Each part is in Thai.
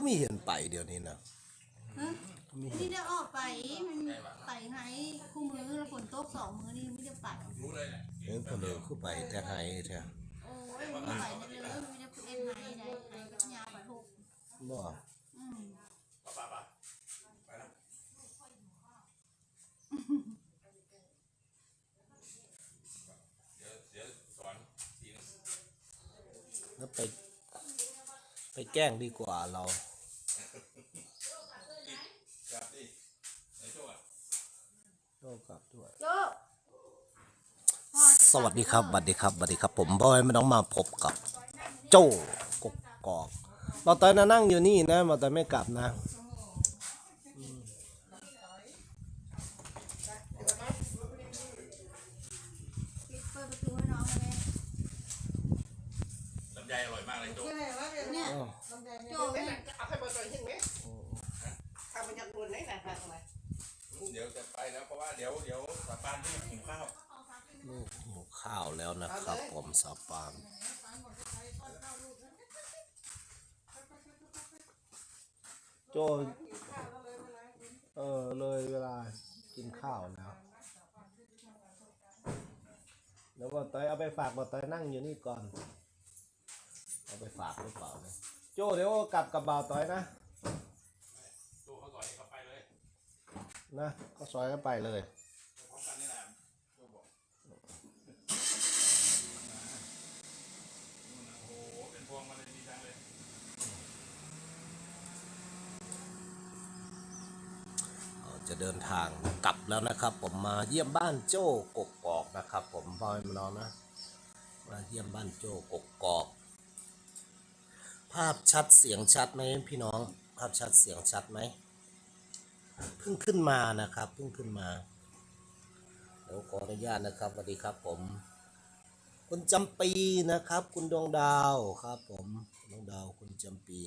คือมีเห็นไปเดี๋ยวนี้นะฮะนี่ได้ออกไปมันไปไงคู่มือแล้วฝนตกสองมือนี่ไม่ได้ไปเห็นคนเดียวคือไปแต่ไห้แท้โอ้ยไม่ได้ไปเลยไม่ได้เอ็นไงได้ไงกับยาปะทุกบ่อืมแล้วไป ไปแกล้งดีกว่าเรา โต้กลับด้วยโจ้สวัสดีครับสวัสดีครับสวัสดีครับ ผมบอยไม่ต้องมาพบกับ โจ้กกกอกเราตอนนั้นนั่งอยู่นี่นะมาแต่ไม่กลับนะปิดเปิดประตูให้น้องเลยลำไยอร่อยมากเลยโจ๊กเนี่ยอ้าวโจ้เนี่ยเอาให้เบอร์ตัวเห็นไหมทำมันจะรุนไหนไหนทำไม เดี๋ยวจะไปแล้วเพราะว่าเดี๋ยวเดี๋ยวกลับบ้านที่หิวข้าวลูกหิวข้าวแล้วนะครับ ผมสาวปามโจเออเลยเวลากินข้าวแล้วเดี๋ยวบอต้อยเอาไปฝากบอต้อยนั่งอยู่นี่ก่อน เอาไปฝากหรือเปล่าเนี่ยโจเดี๋ยวกลับกับบ่าวต้อยนะ นะ ก็ซอยกันไปเลยพร้อมกันนี่แหละโจ๊กบอกโอ้โหเป็นพวงมาเลยดีจังเลยเราจะเดินทางกลับแล้วนะครับ ผมมาเยี่ยมบ้านโจ้กกกอกนะครับ ผมพ่อแม่น้องนะ มาเยี่ยมบ้านโจ้กกกอก ภาพชัดเสียงชัดไหมพี่น้อง ภาพชัดเสียงชัดไหม เพิ่งขึ้นมานะครับ เพิ่งขึ้นมา เดี๋ยวขออนุญาตนะครับสวัสดีครับผม คุณจำปีนะครับ คุณดวงดาวครับ ผมดวงดาวคุณจำปี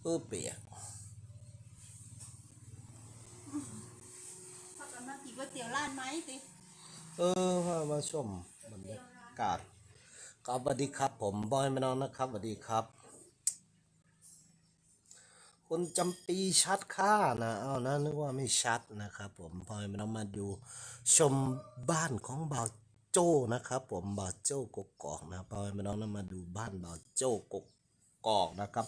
เออเปียกพักกันมากินก๋วยเตี๋ยวร้านไหมสิเออมามาชมบรรยากาศครับสวัสดีครับ ผมบอยแม่น้องนะครับสวัสดีครับ คุณจำปีชัดค่านะเอานะนึกว่าไม่ชัดนะครับผมพอยแม่น้องมาดูชมบ้านของบ่าวโจ้นะครับผมบ่าวโจ้กกอกนะพอยแม่น้องนะมาดูบ้านบ่าวโจ้กกอกนะครับ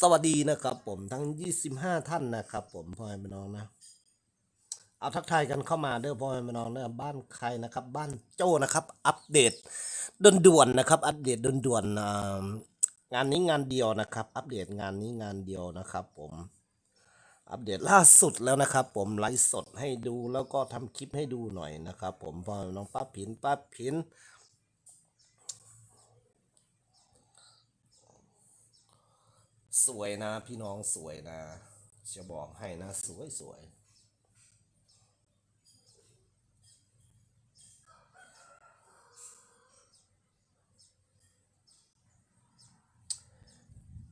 สวัสดีนะครับผมทั้ง 25 ท่านนะครับผมพอยแม่น้องนะเอาทักทายกันเข้ามาเด้อพ่อแม่น้องเด้อบ้านใครนะครับ บ้านโจ้นะครับ อัปเดตด่วนๆนะครับ อัปเดตด่วนๆอ่า งานนี้งานเดียวนะครับ อัปเดตงานนี้งานเดียวนะครับ ผมอัปเดตล่าสุดแล้วนะครับ ผมไลฟ์สดให้ดูแล้วก็ทำคลิปให้ดูหน่อยนะครับ ผมพอน้องป้าผินป้าผินสวยนะพี่น้องสวยนะ จะบอกให้นะ สวยสวย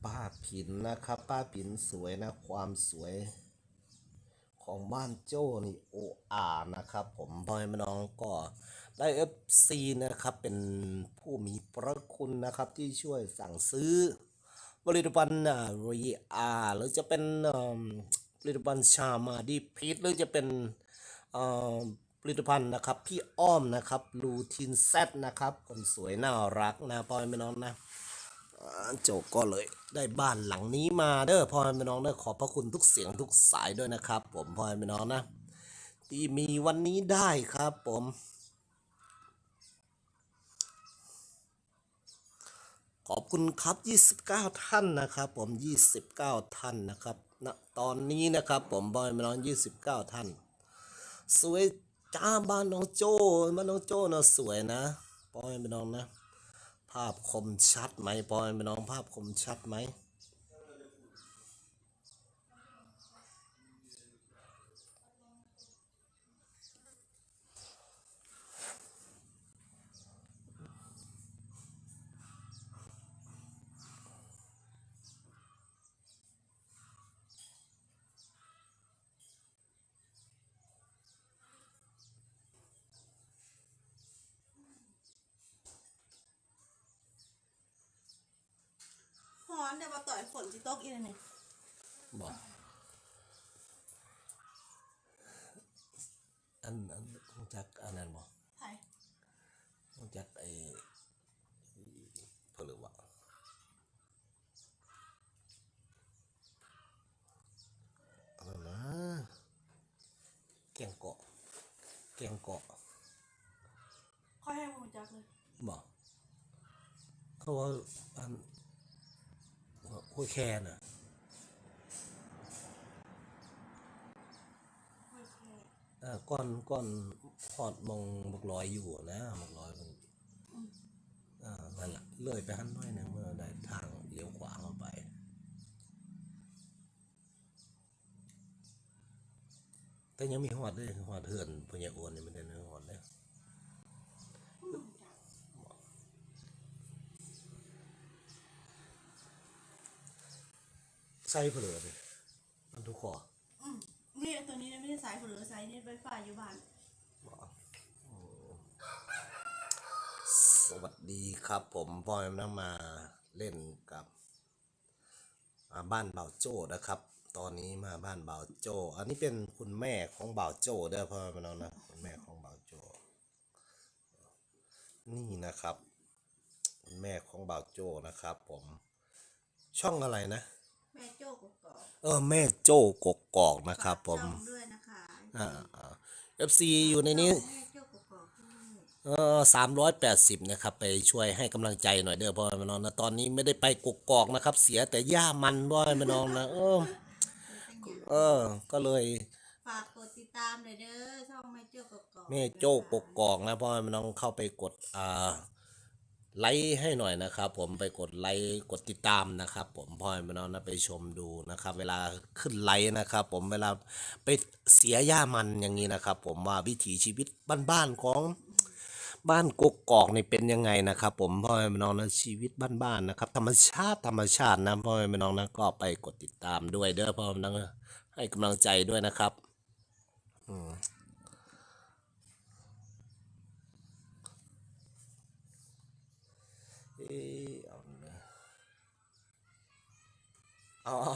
ป้าผินนะครับ ป้าผินสวยนะความสวย ของบ้านโจ้นี่โออานะครับ ผมพ่อแม่น้องก็ได้เอฟซีนะครับ เป็นผู้มีประคุณนะครับที่ช่วยสั่งซื้อผลิตภัณฑ์รีอาหรือจะเป็นผลิตภัณฑ์ชามาดีพีทหรือจะเป็นผลิตภัณฑ์นะครับ พี่อ้อมนะครับลูทินเซตนะครับคนสวยน่ารักนะพ่อแม่น้องนะ โจกก็เลยได้บ้านหลังนี้มาเด้อพ่อแม่น้องเด้อขอบพระคุณทุกเสียงทุกสายด้วยนะครับ ผมพ่อแม่น้องนะที่มีวันนี้ได้ครับผมขอบคุณครับ 29 ท่านนะครับ ผม 29 ท่านนะครับณตอนนี้นะครับผมบอยแม่น้อง 29 ท่าน สวยจ้าบ้านน้องโจ้บ้านน้องโจ้เนาะสวยนะบอยแม่น้องนะ ภาพคมชัดไหมปอยพี่น้องภาพคมชัดไหม แต่ว่าต่อยฝนสิตกอีกแล้วนี่บอกอันอันรู้จักอันนั้นบอกไผ่รู้จักไอ้เพลือวะอะไรนะแกงเกาะแกงเกาะค่อยให้มูจักเลยบอกเขาว่าอันห้ วยแคนน่ะโอเคอ่าก้อนก้อนหอดมองบกลอยอยู่นะบกลอยมันอ่านั่นแหละเลื่อยไปหันหน้อยหนึงเมื่อได้ทางเลี้ยวขวาเข้าไปแต่ยังมีหอดด้วยหอดเหือนพญาโอนนี่ไม่ได้เนื้อหอดเลย มูจัก ใส่เผลอเลยมันทุกขออืมนี่ตัวนี้ไม่ได้สายผลหรือสายนี่ไฟฟ้าอยู่บ้านสวัสดีครับผมพ่อแม่น้องมาเล่นกับอ่าบ้านเบาโจ้นะครับ ตอนนี้มาบ้านเบาโจ้อันนี้เป็นคุณแม่ของเบาโจ้เด้อพ่อแม่น้องนะคุณแม่ของเบาโจ้นี่นะครับ คุณแม่ของเบาโจ้นะครับ ผม ช่องอะไรนะ แม่โจ้กกอกเออแม่โจ้กกอกนะครับ ผมช่องด้วยนะคะอ่าเอฟซีอยู่ในนี้ แม่โจ้กกอกด้วยเออสามร้อยแปดสิบนะครับ ไปช่วยให้กำลังใจหน่อยเด้อพ่อแม่น้องนะตอนนี้ไม่ได้ไปกกอกนะครับ เสียแต่หญ้ามันพ่อแม่น้องนะเออเออ ก็เลยฝากกดติดตามเลยเด้อช่องแม่โจ้กกอกแม่โจ้กกอกนะพ่อแม่น้องเข้าไปกดอ่า ไลค์ให้หน่อยนะครับ ผมไปกดไลค์กดติดตามนะครับ ผมพ่อแม่น้องนะไปชมดูนะครับ เวลาขึ้นไลค์นะครับ ผมเวลาไปเสียหญ้ามันอย่างนี้นะครับ ผมว่าวิถีชีวิตบ้านๆของบ้านกกอกนี่เป็นยังไงนะครับ ผมพ่อแม่น้องนะชีวิตบ้านๆนะครับ ธรรมชาติธรรมชาตินะพ่อแม่น้องนะก็ไปกดติดตามด้วยเด้อพ่อแม่น้องนให้กำลังใจด้วยนะครับ อืมเออเอานะเอาเอา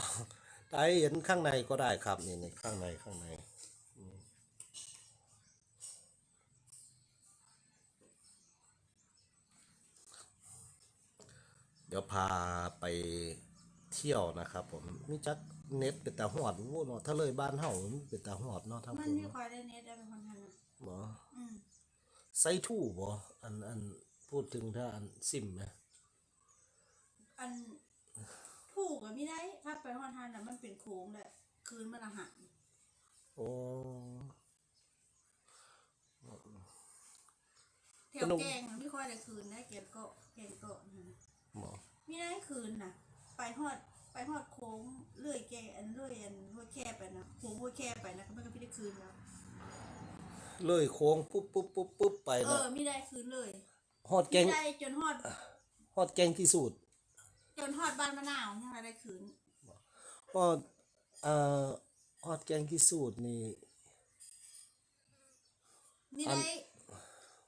ได้เห็นข้างในก็ได้ครับนี่นี่ข้างในข้างในเดี๋ยวพาไปเที่ยวนะครับ ผมมีจักเน็ตเป็นตาหอดวู้เนาะถ้าเลยบ้านเฮามันเป็นตาหอดเนาะทั้งมันคนไม่เนาะค่อยได้เน็ตได้เป็นคนทันอะบ่อืมใส่ทู่บ่อันอันพูดถึงถ้าอันซิมไหมอัน ถูกอะไม่ได้ถ้าไปฮอนทันอะมันเป็นโค้งแหละคืนมันละหันโอ้แถวแกงอะไม่ค่อยได้คืนได้แกงเกาะแกงเกาะนะบ่ไม่ได้คืนน่ะ ไปฮอดไปฮอดโค้งเลื่อยแกอันเลื่อยอันห้วยแคบไปนะโค้งห้วยแคบไปนะก็ไม่ก็ไม่ได้คืนแล้วเลยโค้งปุ๊บปุ๊บปุ๊บปุ๊บไปเอนะอไม่ได้คืนเลยฮอดแกไม่งได้จนฮอดฮอดแกงที่สุด จนฮอดบ้านมะนาวยังไงได้คืนฮอดเอ่อฮอดแกงที่สุดนี่ไม่ได้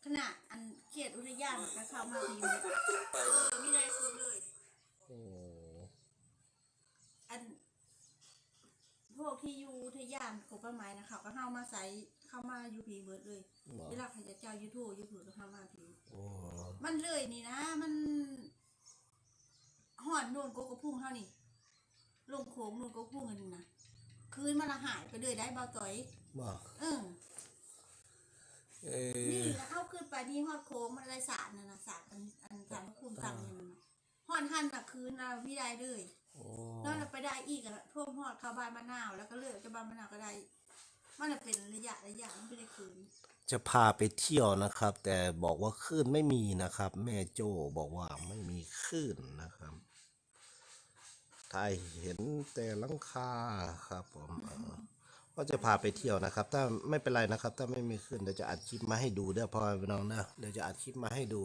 ขนาดอันเกียรติอุทยานมันก็เข้ามาทีนึงเออไม่ได้คืนเลย โอ้อัน พวกที่อยู่อุทยานกบต้นไม้นะเขาก็เข้ามาใส่เข้ามาอยู่พีเบิร์ดเลยบ่เวลาใครจะเจ้ายูทูบยูทูบก็เข้ามาพีโอ้มันเลยนี่นะ มัน หอดนูนโกกระพุ่งเท่านี่ลงโค้งนูนโกกระพุ่งอันนี้นะคืนมันละหายไปเลยได้เบาต่อยบ่เออเอ้นี่ยแล้วเข้าขึ้นไปนี่ฮอดโค้งมันอะไรสารน่ะนะสารอันอันสารพระภูมิสั่งเนี่ยนะฮอดหันน่ะคืนเราพี่ได้เลยโอ้แล้วเราไปได้อีกอะท่วมฮอดเข้าบ้านมะนาวแล้วก็เลือกจะบ้านมะนาวก็ได้ มันน่ะเป็นระยะระยะมันไม่ได้คืน จะพาไปเที่ยวนะครับ แต่บอกว่าคลื่นไม่มีนะครับ แม่โจ้บอกว่าไม่มีคลื่นนะครับ ถ่าเห็นแต่ลังคาครับผมก็จะพาไปเที่ยวนะครับ ถ้าไม่เป็นไรนะครับ ถ้าไม่มีขึ้นเดี๋ยวจะอัดคลิปมาให้ดูเด้อพ่อพี่น้องนะเดี๋ยวจะอัดคลิปมาให้ดู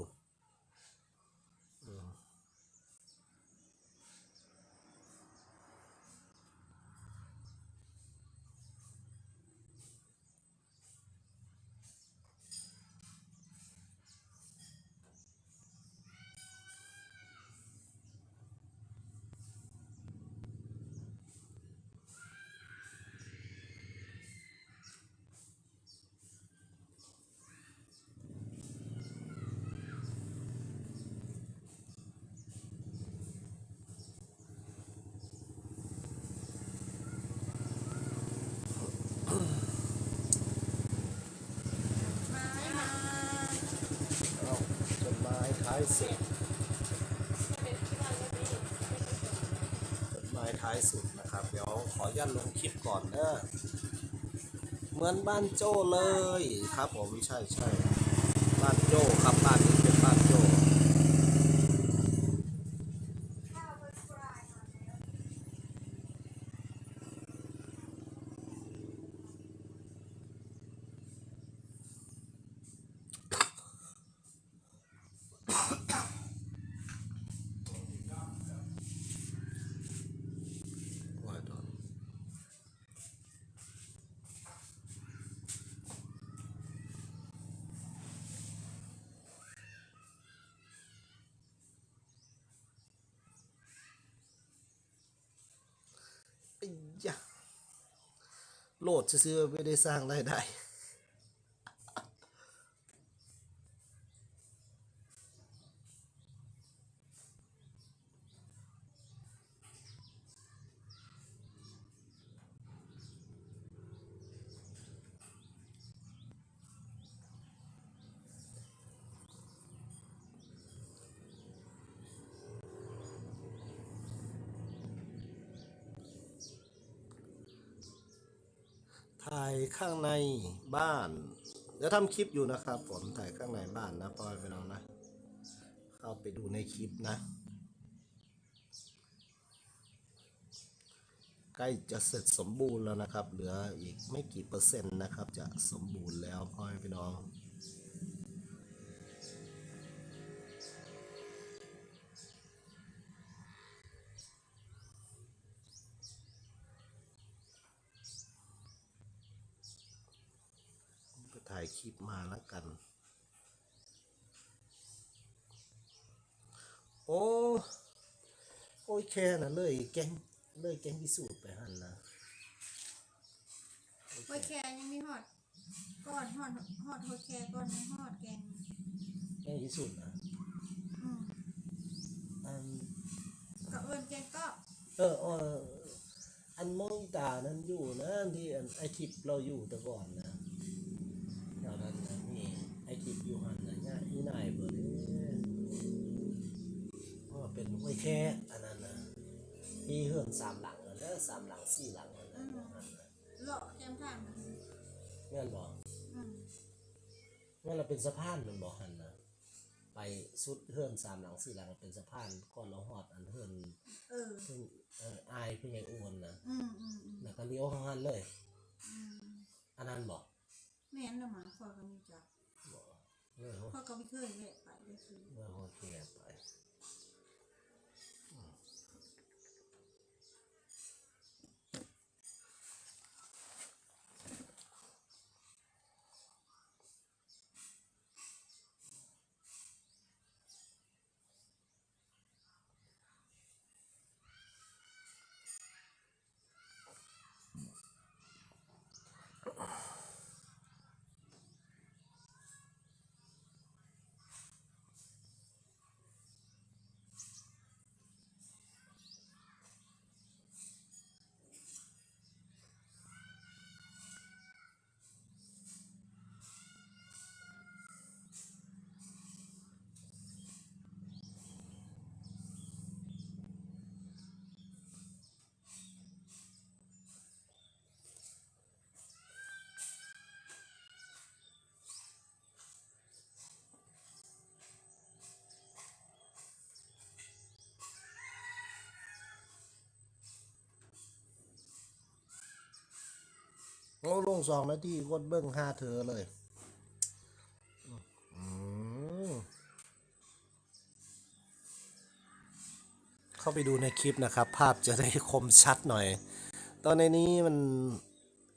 ท้ายสุดจดหมายท้ายสุดนะครับ เดี๋ยวขออนุญาตลงคลิปก่อนเด้อเหมือนบ้านโจ้เลยครับผมใช่ใช่บ้านโจ้ครับบ้านนี้เป็นบ้านโจ้ ดซื้อไม่ได้สร้างรายได้ ถ่ายข้างในบ้าน เดี๋ยวทำคลิปอยู่นะครับ ผมถ่ายข้างในบ้านนะปอยไปน้องนะ เข้าไปดูในคลิปนะ ใกล้จะเสร็จสมบูรณ์แล้วนะครับ เหลืออีกไม่กี่เปอร์เซ็นต์นะครับ จะสมบูรณ์แล้วพ่อยไปน้องายคลิปมาแล้วกัน โอ้โอ้ยแค่น่ะเลยแกงเลยแกงพิสูจน์ไปหันนะโอยแคยังมีหอดก้อนหอดหอดโอยแคก้อนยังหอดแกงแกงพิสูจน์นะอืมอันก็เอิญแกงก็เออเอออันมองตานั้นอยู่นะที่อันไอทิปเราอยู่แต่ก่อนนะแถวนั้นนะนี่ไอยู่หันนะง่ายอีนายเบิดเลยว่าเป็นห้วยแค่อันนั้นนะมีเฮือนสามหลังนะแล้วสามหลังสี่หลังอันนั้นนะหันนะเลาะแกมทางมันแม่นบอกอืมแม่นเราเป็นสะพานมันบอกหันนะไปสุดเฮือนสามหลังสี่หลังเป็นสะพานก่อนเราหอดอันเฮือนเออ เพิ่งเอ่ออายเพิ่งยังอ้วนนะอืมอืมอืมแล้วก็เลี้ยวข้างหันเลย อืมอันนั้นบอกแม่นละหมาคอยก็มีจัก เมื่อเขาคอยก็ไม่เคยแวะไปเลยคือ เมื่อเขาแก่ไป โอ้ลงสองนาทีกดเบิ้งห้าเธอเลยอืมเข้าไปดูในคลิปนะครับ ภาพจะได้คมชัดหน่อย ตอนในนี้มัน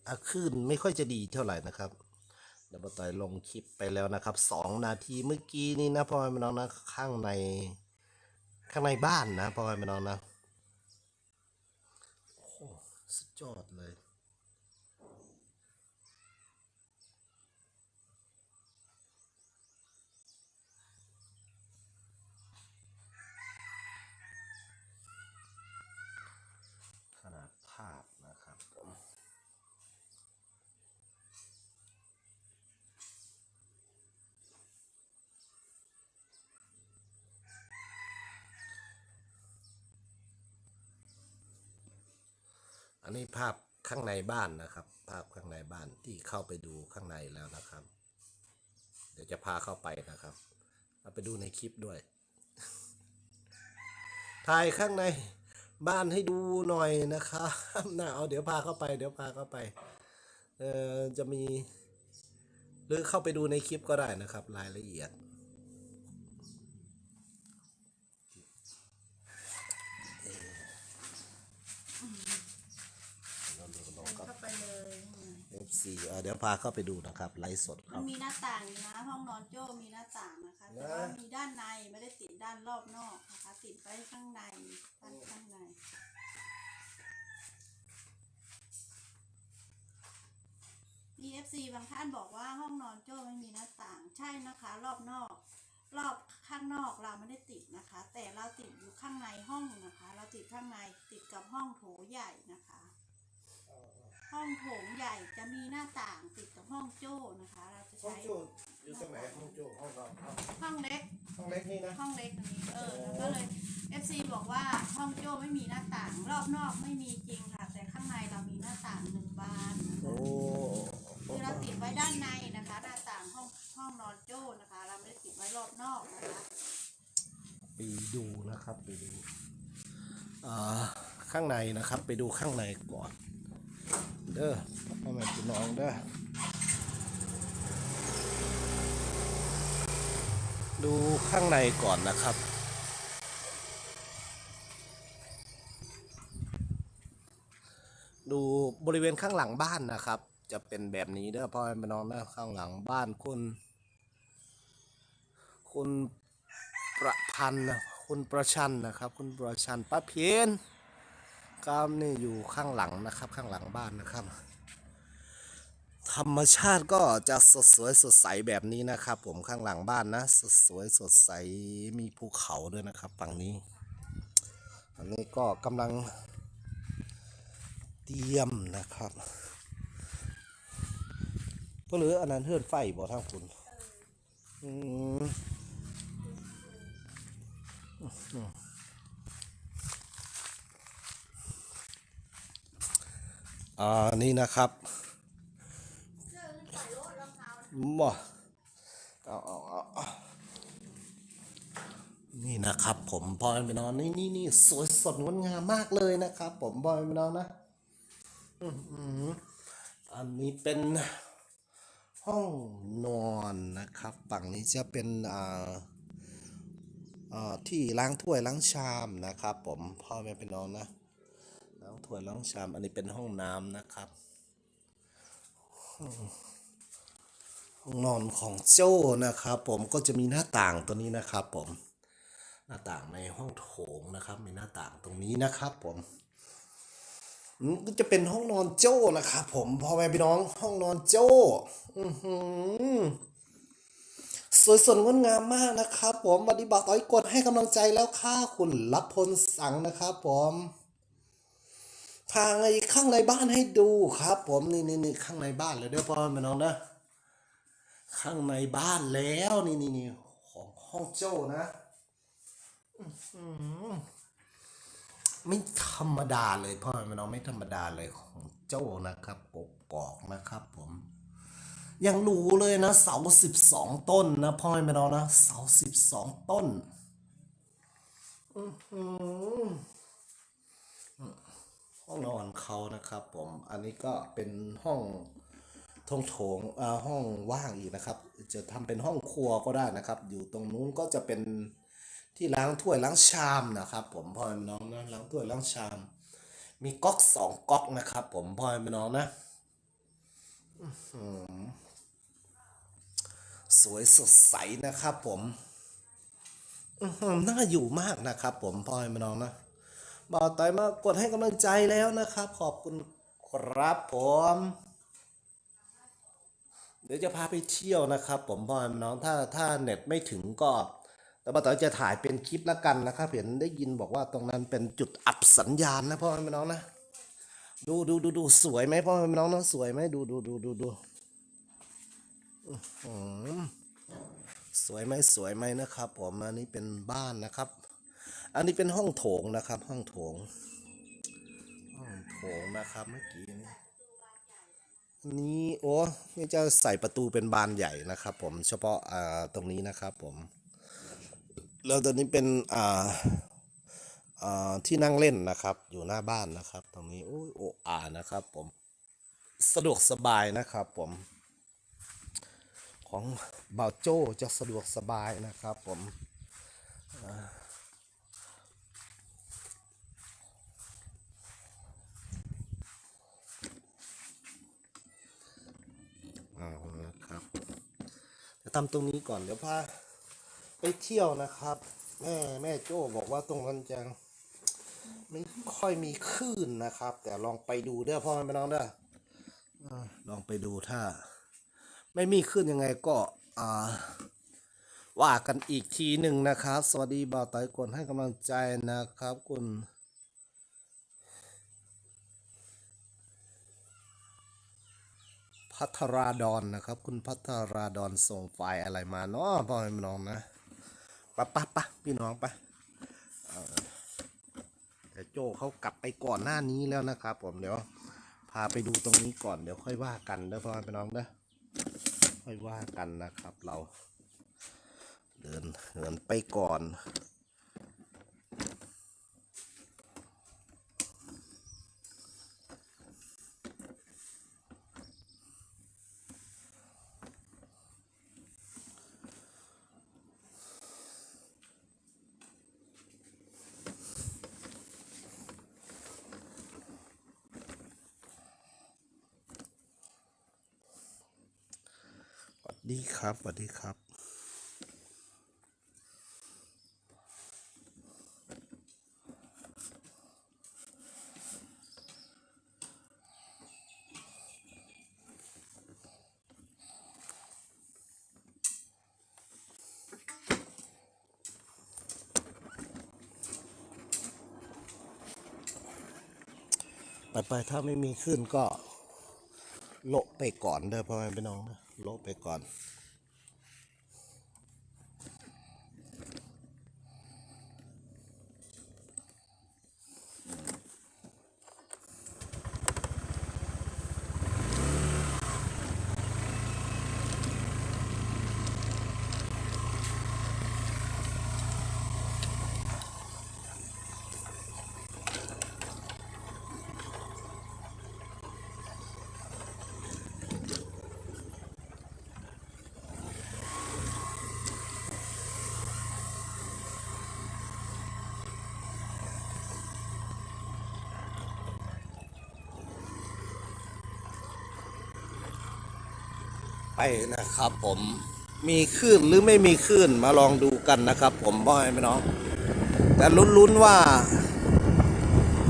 อะคลื่นไม่ค่อยจะดีเท่าไหร่นะครับดี๋ยวป้าต่อยลงคลิปไปแล้วนะครับสองนาทีเมื่อกี้นี้นะพ่อแม่น้องนะข้างในข้างในบ้านนะพ่อแม่น้องนะโอ้สุดยอดเลย ขนาดภาพนะครับผม อันนี้ภาพข้างในบ้านนะครับ ภาพข้างในบ้านที่เข้าไปดูข้างในแล้วนะครับ เดี๋ยวจะพาเข้าไปนะครับ เอาไปดูในคลิปด้วย ถ่ายข้างในบ้านให้ดูหน่อยนะครับนะเอาเดี๋ยวพาเข้าไป เดี๋ยวพาเข้าไปเอ่อจะมี หรือเข้าไปดูในคลิปก็ได้นะครับ รายละเอียด เข้าไปเลย FC เอ่อเดี๋ยวพาเข้าไปดูนะครับไลฟ์สดคมัรันบ มีหน้าต่างอยู่นะ ห้องนอนโจ้มีหน้าต่างนะคะแต่ว่ามีด้านในไม่ได้ติดด้านรอบนอกนะคะติดไว้ข้างในด้านข้างใน มีเอฟซีบางท่านบอกว่าห้องนอนโจ้ไม่มีหน้าต่างใช่นะคะ รอบนอก รอบข้างนอกเราไม่ได้ติดนะคะ แต่เราติดอยู่ข้างในห้องนะคะ เราติดข้างในติดกับห้องโถใหญ่นะคะ ห้องโถงใหญ่จะมีหน้าต่างติดกับห้องโจ้นะคะ เราจะห้องใช้โจ้อยู่ตรงไหนห้องโจ้ห้องนอนห้องเล็ก ห้องเล็กนี่นะห้องเล็กนี้เออแล้วก็เลย FC บอกว่าห้องโจ้ไม่มีหน้าต่าง รอบนอกไม่มีจริงค่ะ แต่ข้างในเรามีหน้าต่างหนึ่งบานนะคะโอ้คือเราติดไว้ด้านในนะคะ หน้าต่างห้องห้องนอนโจ้นะคะ เราไม่ได้ติดไว้รอบนอกนะคะไปดูนะครับไปดูอ่าข้างในนะครับ ไปดูข้างในก่อน เด้อพ่อแม่พี่น้องเด้อดูข้างในก่อนนะครับ ดูบริเวณข้างหลังบ้านนะครับ จะเป็นแบบนี้เด้อพ่อแม่พี่น้องนะข้างหลังบ้านคุณ คุณประพันธ์นะคุณประชันนะครับ คุณประชันป้าเพียน กามนี่อยู่ข้างหลังนะครับ ข้างหลังบ้านนะครับ ธรรมชาติก็จะสดสวยสดใสแบบนี้นะครับ ผมข้างหลังบ้านนะ สดสวยสดใสมีภูเขาด้วยนะครับฝั่งนี้ อันนี้ก็กำลังเตรียมนะครับก็เหลืออันนั้นเฮือนไฟบ่ทางคุณอืม อ่านี่นะครับบ่เอาเอาเอาเอานี่นะครับผมบอยไปนอนนี่นี่นี่สวยสดงดงามมากเลยนะครับ ผมบอยไปนอนนะอืมอันนี้เป็นห้องนอนนะครับฝั่งนี้จะเป็นอ่าอ่าที่ล้างถ้วยล้างชามนะครับ ผมพ่อแม่ไปนอนนะางถ้วยล้างชาม อันนี้เป็นห้องน้ำนะครับ ห้องนอนของโจ้นะครับ ผมก็จะมีหน้าต่างตัวนี้นะครับ ผม หน้าต่างในห้องโถงนะครับ มีหน้าต่างตรงนี้นะครับ ผมก็จะเป็นห้องนอนโจ้นะครับผมพ่อแม่พี่น้องห้องนอนโจ้สวยสดงดงามมากนะครับผมปฏิบัติต่อยกดให้กำลังใจแล้วค่าคุณรับพลสั่งนะครับผม ทางไอ้ข้างในบ้านให้ดูครับ ผมนี่นี่นี่ข้างในบ้านเลยเด้อพ่อแม่น้องนะ ข้างในบ้านแล้วนี่นี่นี่ของห้องโจ้นะไม่ธรรมดาเลยพ่อแม่น้องไม่ธรรมดาเลยของโจ้นะครับกบกอกนะครับ ผม ยังรู้เลยนะ เสาสิบสองต้นนะพ่อแม่น้องนะเสาสิบสองต้น อือ ห้องนอนเขานะครับ ผมอันนี้ก็เป็นห้องทงโถงอ่าห้องว่างอีกนะครับ จะทำเป็นห้องครัวก็ได้นะครับ อยู่ตรงนู้นก็จะเป็นที่ล้างถ้วยล้างชามนะครับ ผมพ่อแม่น้องนะล้างถ้วยล้างชาม มีก๊อกสองก๊อกนะครับ ผมพ่อแม่น้องนะสวยสดใสนะครับ ผมน่าอยู่มากนะครับ ผมพ่อแม่น้องนะ บ่าวต่อยมากดให้กำลังใจแล้วนะครับ ขอบคุณครับผม เดี๋ยวจะพาไปเที่ยวนะครับ ผมพ่อแม่น้องถ้าถ้าเน็ตไม่ถึงก็แต่ป้าต๋อยจะถ่ายเป็นคลิปละกันนะครับ เห็นได้ยินบอกว่าตรงนั้นเป็นจุดอับสัญญาณนะพ่อแม่น้องนะดูดูดูดูสวยไหมพ่อแม่น้องนะสวยไหมดูดูดูดูดูอ๋อสวยไหมสวยไหมนะครับ ผมอันนี้เป็นบ้านนะครับ อันนี้เป็นห้องโถงนะครับ ห้องโถง ห้องโถงนะครับเมื่อกี้นี้นี่โอ้นี่จะใส่ประตูเป็นบานใหญ่นะครับ ผมเฉพาะอ่าตรงนี้นะครับ ผมแล้วตัวนี้เป็นอ่าอ่าที่นั่งเล่นนะครับ อยู่หน้าบ้านนะครับ ตรงนี้โอ้โอ้อานะครับ ผมสะดวกสบายนะครับ ผม ของบ่าวโจ้จะสะดวกสบายนะครับ ผมอ่าละครับจะ ทำตรงนี้ก่อนเดี๋ยวพาไปเที่ยวนะครับ แม่แม่โจ้บอกว่าตรงนั้นจะไม่ค่อยมีคลื่นนะครับ แต่ลองไปดูเด้อพ่อแม่น้องเด้อลองไปดูถ้า ไม่มีขึ้นยังไงก็อ่าว่ากันอีกทีหนึ่งนะครับ สวัสดีบ่าวไต้กวนให้กำลังใจนะครับ คุณ พัทราดอนนะครับ คุณพัทราดอนส่งไฟล์อะไรมาเนาะพ่อแม่พี่น้องนะปะปะปะพี่น้องปเอ่อแต่โจเขากลับไปก่อนหน้านี้แล้วนะครับ ผมเดี๋ยวพาไปดูตรงนี้ก่อนเดี๋ยวค่อยว่ากันเด้อพ่อแม่พี่น้องเด้อค่อยว่ากันนะครับเรา เดินเดินไปก่อน ดีครับสวัสดีครับไปไปถ้าไม่มีขึ้นก็โละไปก่อนเด้อพ่อแม่พี่น้องนะ ลบไปก่อน ไปนะครับ ผมมีคลื่นหรือไม่มีคลื่นมาลองดูกันนะครับ ผมพ่อแม่น้อง แต่ลุ้นๆว่า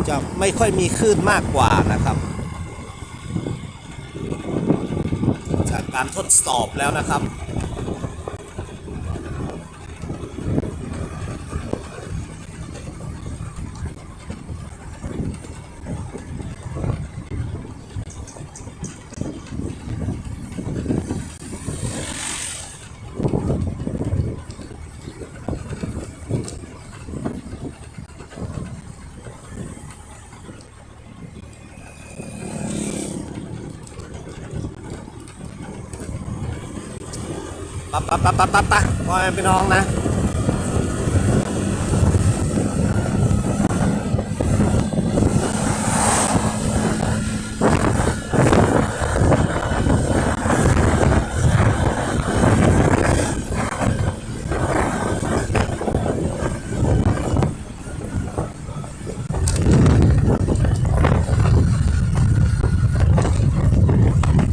จะไม่ค่อยมีคลื่นมากกว่านะครับจากการทดสอบแล้วนะครับ ปะปะปะปะปะปะพ่อแม่พี่น้องนะ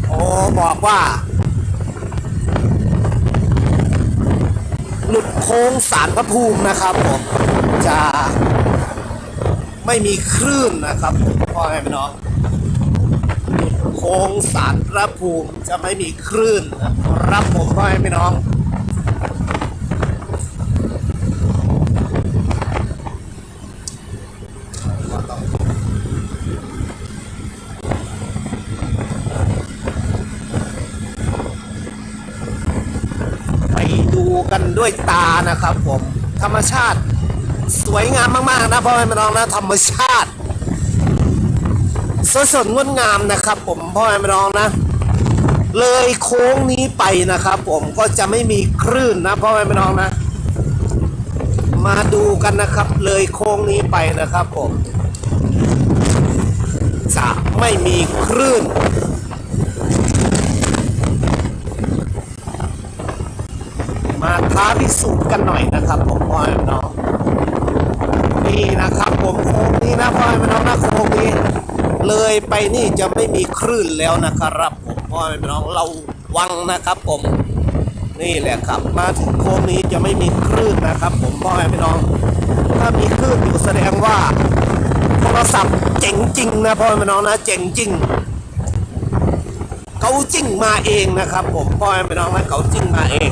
โอ้บอกว่า หลุด โค้งสารพระภูมินะครับผมจะไม่มีคลื่นนะครับพ่อแม่พี่น้องโค้งสารพระภูมิจะไม่มีคลื่นรับผมพ่อแม่พี่น้อง ธรรมชาติ สวยงามมาก ๆ นะพ่อแม่พี่น้องนะธรรมชาติสวยสดงดงามนะครับ ผมพ่อแม่พี่น้องนะ เลยโค้งนี้ไปนะครับ ผมก็จะไม่มีคลื่นนะพ่อแม่พี่น้องนะ มาดูกันนะครับ เลยโค้งนี้ไปนะครับ ผมจะไม่มีคลื่น มา ท้าพิสูจน์กันหน่อยนะครับ ผมพ่อแม่พี่น้องนี่นะครับ ผมโค้งนี้นะพ่อแม่พี่น้องนะโค้งนี้ เลยไปนี่จะไม่มีคลื่นแล้วนะครับ ผมพ่อแม่พี่น้องเราวังนะครับ ผม นี่แหละครับ มาถึงโค้งนี้จะไม่มีคลื่นนะครับ ผมพ่อแม่พี่น้อง ถ้ามีคลื่นอยู่แสดงว่าโทรศัพท์เจ๋งจริงนะพ่อแม่พี่น้องนะเจ๋งจริงเขาจริงมาเองนะครับ ผมพ่อแม่พี่น้องนะเขาจริงมาเอง